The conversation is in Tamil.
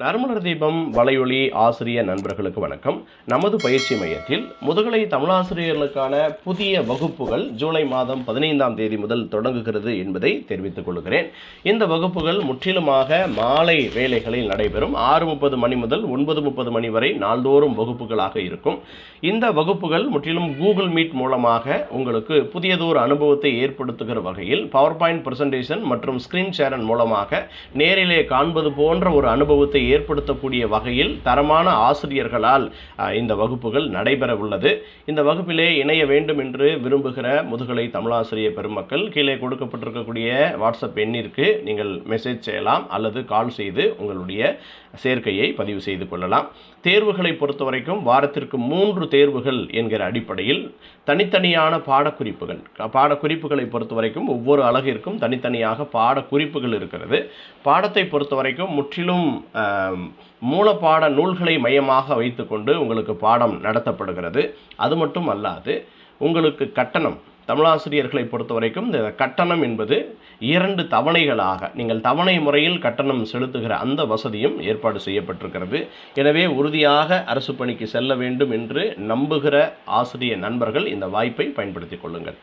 நறுமலர் தீபம் வலையொலி ஆசிரிய நண்பர்களுக்கு வணக்கம். நமது பயிற்சி மையத்தில் முதுகலை தமிழாசிரியர்களுக்கான புதிய வகுப்புகள் ஜூலை மாதம் பதினைந்தாம் தேதி முதல் தொடங்குகிறது என்பதை தெரிவித்துக் கொள்கிறேன். இந்த வகுப்புகள் முற்றிலுமாக மாலை வேலைகளில் நடைபெறும். ஆறு முப்பது மணி முதல் ஒன்பது முப்பது மணி வரை நாள்தோறும் வகுப்புகளாக இருக்கும். இந்த வகுப்புகள் முற்றிலும் கூகுள் மீட் மூலமாக உங்களுக்கு புதியதொரு அனுபவத்தை ஏற்படுத்துகிற வகையில் பவர் பாயிண்ட் பிரசன்டேஷன் மற்றும் ஸ்கிரீன் ஷேரன் மூலமாக நேரிலே காண்பது போன்ற ஒரு அனுபவத்தை ஏற்படுத்தக்கூடிய வகையில் தரமான ஆசிரியர்களால் இந்த வகுப்புகள் நடைபெற உள்ளது இந்த வகுப்பிலே இணைய வேண்டும் என்று விரும்புகிற முதுகலை தமிழாசிரியர் பெருமக்கள் கீழே கொடுக்கப்பட்டிருக்கக்கூடிய வாட்ஸ்அப் எண்ணிற்கு நீங்கள் மெசேஜ் செய்யலாம் அல்லது கால் செய்து உங்களுடைய சேர்க்கையை பதிவு செய்து கொள்ளலாம். தேர்வுகளை பொறுத்த வரைக்கும் வாரத்திற்கு மூன்று தேர்வுகள் என்கிற அடிப்படையில் தனித்தனியான பாடக்குறிப்புகள் பாடக்குறிப்புகளை பொறுத்த வரைக்கும் ஒவ்வொரு அழகிற்கும் தனித்தனியாக பாடக்குறிப்புகள் இருக்கிறது. பாடத்தை பொறுத்த வரைக்கும் முற்றிலும் மூலப்பாட நூல்களை மையமாக வைத்துக்கொண்டு உங்களுக்கு பாடம் நடத்தப்படுகிறது. அது மட்டும் அல்லாது உங்களுக்கு கட்டணம் தமிழாசிரியர்களை பொறுத்த வரைக்கும் இந்த கட்டணம் என்பது இரண்டு தவணைகளாக நீங்கள் தவணை முறையில் கட்டணம் செலுத்துகிற அந்த வசதியும் ஏற்பாடு செய்யப்பட்டிருக்கிறது. எனவே உறுதியாக அரசு பணிக்கு செல்ல வேண்டும் என்று நம்புகிற ஆசிரியர் நண்பர்கள் இந்த வாய்ப்பை பயன்படுத்திக் கொள்ளுங்கள்.